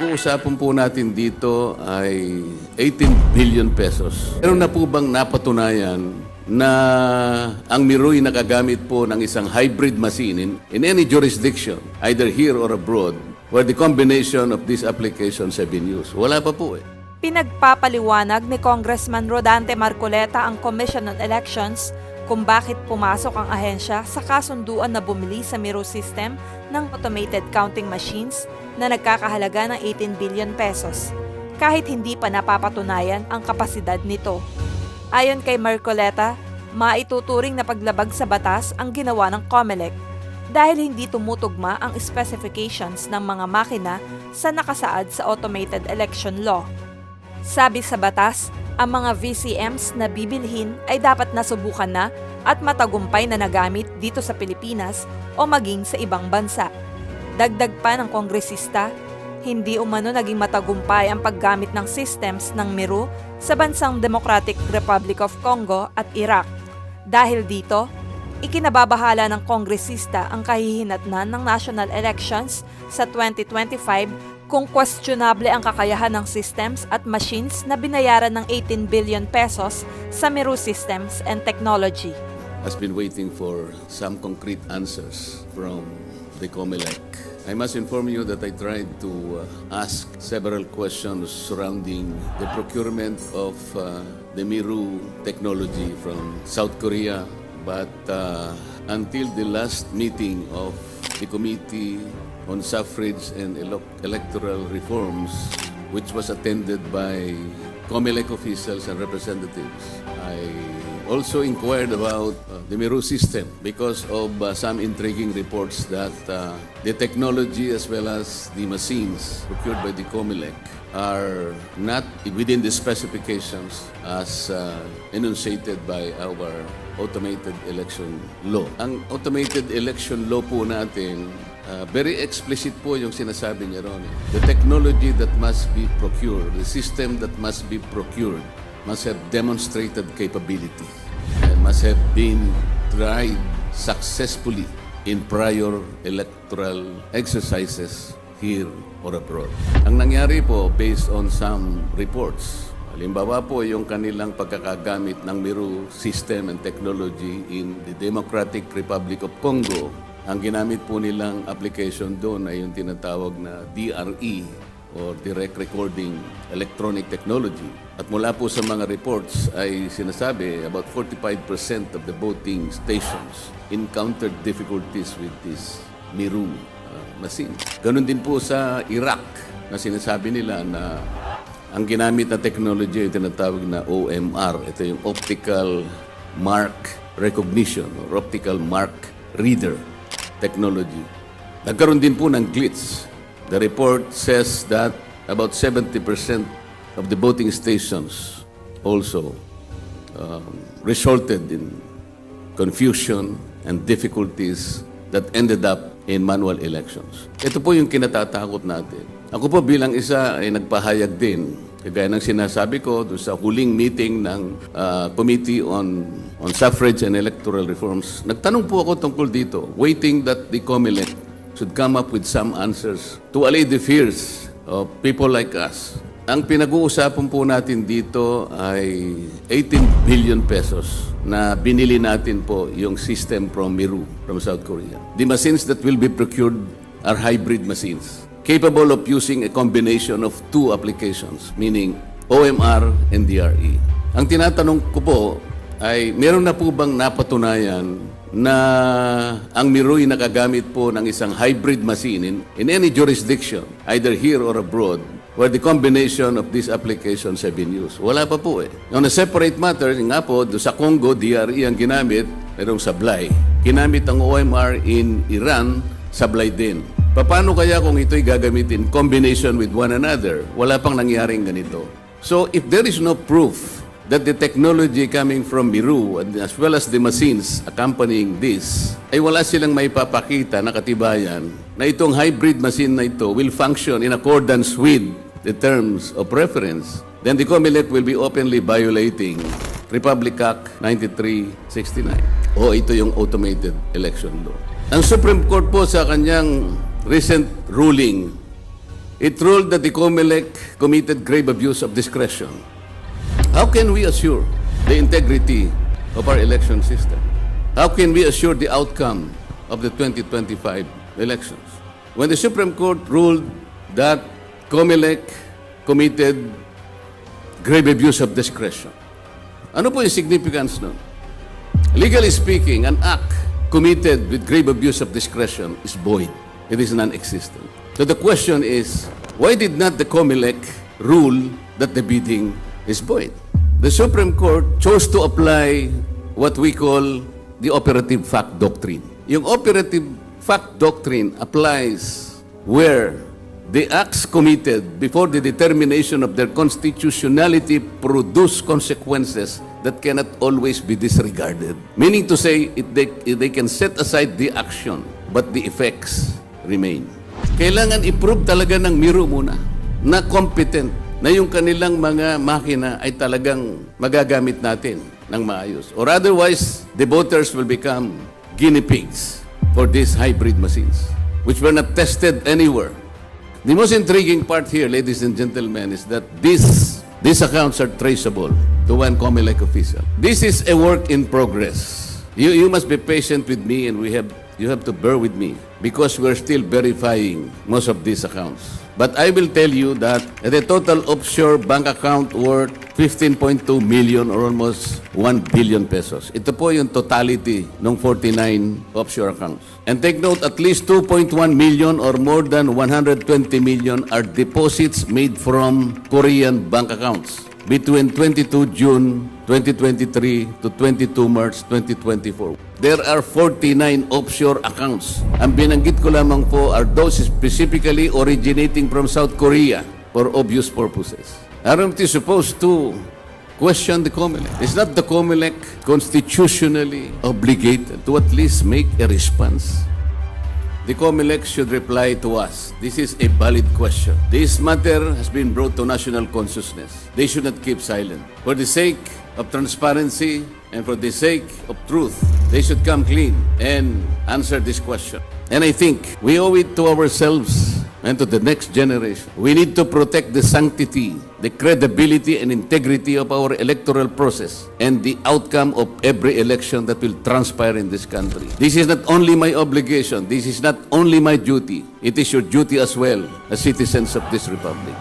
pinag-uusapan po natin dito ay 18 billion pesos. Meron na po bang napatunayan na ang Miroy nakagamit po ng isang hybrid machine in, in any jurisdiction, either here or abroad, where the combination of these applications have been used? Wala pa po eh. Pinagpapaliwanag ni Congressman Rodante Marcoleta ang Commission on Elections kung bakit pumasok ang ahensya sa kasunduan na bumili sa Miro System ng automated counting machines na nagkakahalaga ng 18 billion pesos kahit hindi pa napapatunayan ang kapasidad nito. Ayon kay Marcoleta, maituturing na paglabag sa batas ang ginawa ng COMELEC dahil hindi tumutugma ang specifications ng mga makina sa nakasaad sa automated election law. Sabi sa batas, ang mga VCMs na bibilhin ay dapat nasubukan na at matagumpay na nagamit dito sa Pilipinas o maging sa ibang bansa. Dagdag pa ng kongresista, hindi umano naging matagumpay ang paggamit ng systems ng Miru sa bansang Democratic Republic of Congo at Iraq. Dahil dito, ikinababahala ng kongresista ang kahihinatnan ng national elections sa 2025 kung questionable ang kakayahan ng systems at machines na binayaran ng 18 billion pesos sa Miru Systems and Technology. has been waiting for some concrete answers from the COMELEC. I must inform you that I tried to uh, ask several questions surrounding the procurement of uh, the Miru technology from South Korea, but uh, until the last meeting of the Committee on Suffrage and Elo- Electoral Reforms, which was attended by COMELEC officials and representatives, I also inquired about uh, the Miru system because of uh, some intriguing reports that uh, the technology as well as the machines procured by the COMELEC are not within the specifications as uh, enunciated by our automated election law. Ang automated election law po natin, uh, very explicit po yung sinasabi niya ron. The technology that must be procured, the system that must be procured, must have demonstrated capability and must have been tried successfully in prior electoral exercises here or abroad. Ang nangyari po, based on some reports, halimbawa po yung kanilang pagkakagamit ng Miru system and technology in the Democratic Republic of Congo, ang ginamit po nilang application doon ay yung tinatawag na DRE or Direct Recording Electronic Technology. At mula po sa mga reports ay sinasabi about 45% of the voting stations encountered difficulties with this Miru uh, machine. Ganon din po sa Iraq na sinasabi nila na ang ginamit na technology ay tinatawag na OMR. Ito yung Optical Mark Recognition or Optical Mark Reader Technology. Nagkaroon din po ng glitch. The report says that about 70% of the voting stations also um, resulted in confusion and difficulties that ended up in manual elections. Ito po yung kinatatakot natin. Ako po bilang isa ay nagpahayag din, kagaya ng sinasabi ko doon sa huling meeting ng ah, Committee on, on Suffrage and Electoral Reforms. Nagtanong po ako tungkol dito, waiting that the COMELEC should come up with some answers to allay the fears of people like us. Ang pinag-uusapan po natin dito ay 18 billion pesos na binili natin po yung system from Miru, from South Korea. The machines that will be procured are hybrid machines capable of using a combination of two applications, meaning OMR and DRE. Ang tinatanong ko po ay meron na po bang napatunayan na ang Miroy nakagamit po ng isang hybrid machine in, in any jurisdiction, either here or abroad, where the combination of these applications have been used. Wala pa po eh. On a separate matter, nga po, sa Congo, DRE ang ginamit, merong sablay. Ginamit ang OMR in Iran, sablay din. Paano kaya kung ito'y gagamitin in combination with one another? Wala pang nangyaring ganito. So if there is no proof that the technology coming from Biru and as well as the machines accompanying this ay wala silang may papakita na katibayan na itong hybrid machine na ito will function in accordance with the terms of reference, then the COMELEC will be openly violating Republic Act 9369 o ito yung automated election law. Ang Supreme Court po sa kanyang recent ruling it ruled that the COMELEC committed grave abuse of discretion. How can we assure the integrity of our election system? How can we assure the outcome of the 2025 elections? When the Supreme Court ruled that COMELEC committed grave abuse of discretion, ano po yung significance nun? Legally speaking, an act committed with grave abuse of discretion is void. It is non-existent. So the question is, why did not the COMELEC rule that the bidding is void? The Supreme Court chose to apply what we call the operative fact doctrine. Yung operative fact doctrine applies where the acts committed before the determination of their constitutionality produce consequences that cannot always be disregarded. Meaning to say, it, they, they can set aside the action, but the effects remain. Kailangan i-prove talaga ng miro muna na competent na yung kanilang mga makina ay talagang magagamit natin ng maayos. Or otherwise, the voters will become guinea pigs for these hybrid machines, which were not tested anywhere. The most intriguing part here, ladies and gentlemen, is that these, these accounts are traceable to one COMELEC official. This is a work in progress. You, you must be patient with me and we have, you have to bear with me because we're still verifying most of these accounts. But I will tell you that the total offshore bank account worth 15.2 million or almost 1 billion pesos. Ito po yung totality ng 49 offshore accounts. And take note, at least 2.1 million or more than 120 million are deposits made from Korean bank accounts between 22 June 2023 to 22 March 2024. There are 49 offshore accounts. Ang binanggit ko lamang po are those specifically originating from South Korea for obvious purposes. Aren't you supposed to question the COMELEC? Is not the COMELEC constitutionally obligated to at least make a response? The COMELEC should reply to us. This is a valid question. This matter has been brought to national consciousness. They should not keep silent. For the sake of transparency and for the sake of truth, they should come clean and answer this question. And I think we owe it to ourselves and to the next generation. We need to protect the sanctity, the credibility, and integrity of our electoral process and the outcome of every election that will transpire in this country. This is not only my obligation, this is not only my duty, it is your duty as well as citizens of this republic.